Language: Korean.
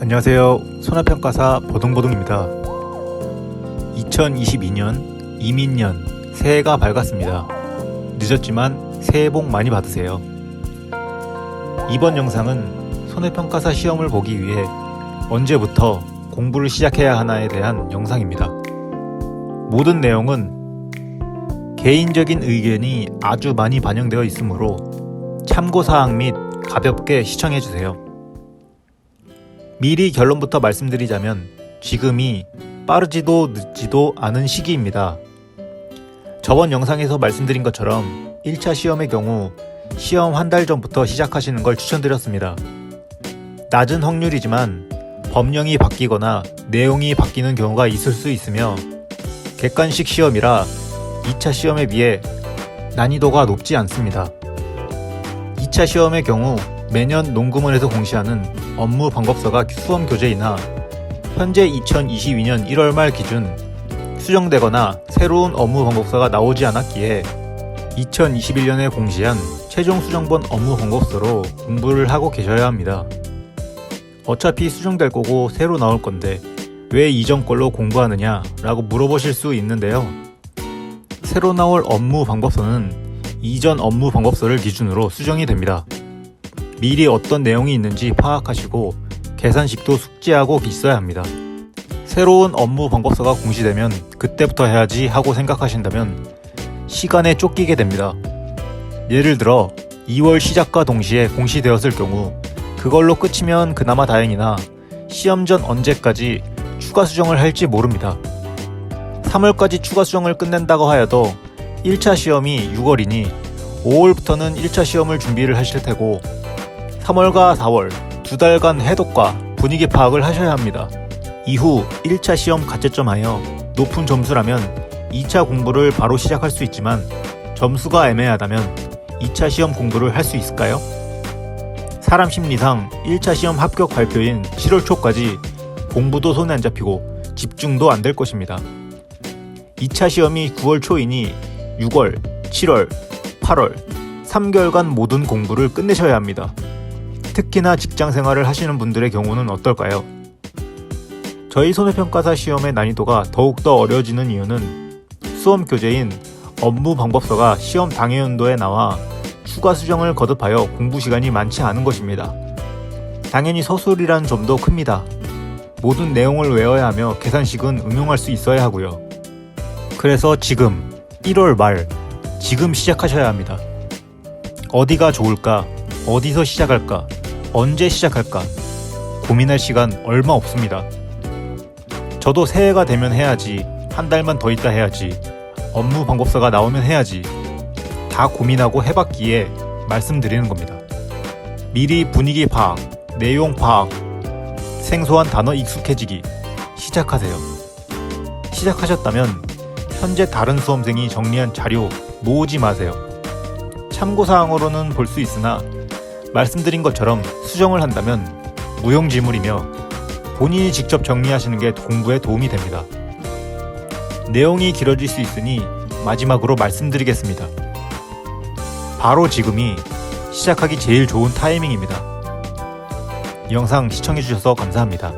안녕하세요. 손해평가사 보동보동입니다. 2022년 이민년 새해가 밝았습니다. 늦었지만 새해 복 많이 받으세요. 이번 영상은 손해평가사 시험을 보기 위해 언제부터 공부를 시작해야 하나에 대한 영상입니다. 모든 내용은 개인적인 의견이 아주 많이 반영되어 있으므로 참고사항 및 가볍게 시청해주세요. 미리 결론부터 말씀드리자면 지금이 빠르지도 늦지도 않은 시기입니다. 저번 영상에서 말씀드린 것처럼 1차 시험의 경우 시험 한 달 전부터 시작하시는 걸 추천드렸습니다. 낮은 확률이지만 법령이 바뀌거나 내용이 바뀌는 경우가 있을 수 있으며 객관식 시험이라 2차 시험에 비해 난이도가 높지 않습니다. 2차 시험의 경우 매년 농구문에서 공시하는 업무 방법서가 수험 교재이나 현재 2022년 1월 말 기준 수정되거나 새로운 업무 방법서가 나오지 않았기에 2021년에 공시한 최종 수정본 업무 방법서로 공부를 하고 계셔야 합니다. 어차피 수정될 거고 새로 나올 건데 왜 이전 걸로 공부하느냐 라고 물어보실 수 있는데요. 새로 나올 업무 방법서는 이전 업무 방법서를 기준으로 수정이 됩니다. 미리 어떤 내용이 있는지 파악하시고 계산식도 숙지하고 있어야 합니다. 새로운 업무 방법서가 공시되면 그때부터 해야지 하고 생각하신다면 시간에 쫓기게 됩니다. 예를 들어 2월 시작과 동시에 공시되었을 경우 그걸로 끝이면 그나마 다행이나 시험 전 언제까지 추가 수정을 할지 모릅니다. 3월까지 추가 수정을 끝낸다고 하여도 1차 시험이 6월이니 5월부터는 1차 시험을 준비를 하실 테고 3월과 4월 두 달간 해독과 분위기 파악을 하셔야 합니다. 이후 1차 시험 가채점하여 높은 점수라면 2차 공부를 바로 시작할 수 있지만 점수가 애매하다면 2차 시험 공부를 할 수 있을까요? 사람 심리상 1차 시험 합격 발표인 7월 초까지 공부도 손에 안 잡히고 집중도 안 될 것입니다. 2차 시험이 9월 초이니 6월, 7월, 8월 3개월간 모든 공부를 끝내셔야 합니다. 특히나 직장 생활을 하시는 분들의 경우는 어떨까요? 저희 손해평가사 시험의 난이도가 더욱더 어려워지는 이유는 수험 교재인 업무 방법서가 시험 당해연도에 나와 추가 수정을 거듭하여 공부 시간이 많지 않은 것입니다. 당연히 서술이라는 점도 큽니다. 모든 내용을 외워야 하며 계산식은 응용할 수 있어야 하고요. 그래서 지금 1월 말 지금 시작하셔야 합니다. 어디가 좋을까? 어디서 시작할까? 언제 시작할까? 고민할 시간 얼마 없습니다. 저도 새해가 되면 해야지. 한 달만 더 있다 해야지. 업무 방법서가 나오면 해야지. 다 고민하고 해봤기에 말씀드리는 겁니다. 미리 분위기 파악, 내용 파악, 생소한 단어 익숙해지기 시작하세요. 시작하셨다면 현재 다른 수험생이 정리한 자료 모으지 마세요. 참고사항으로는 볼 수 있으나 말씀드린 것처럼 수정을 한다면 무용지물이며 본인이 직접 정리하시는 게 공부에 도움이 됩니다. 내용이 길어질 수 있으니 마지막으로 말씀드리겠습니다. 바로 지금이 시작하기 제일 좋은 타이밍입니다. 이 영상 시청해주셔서 감사합니다.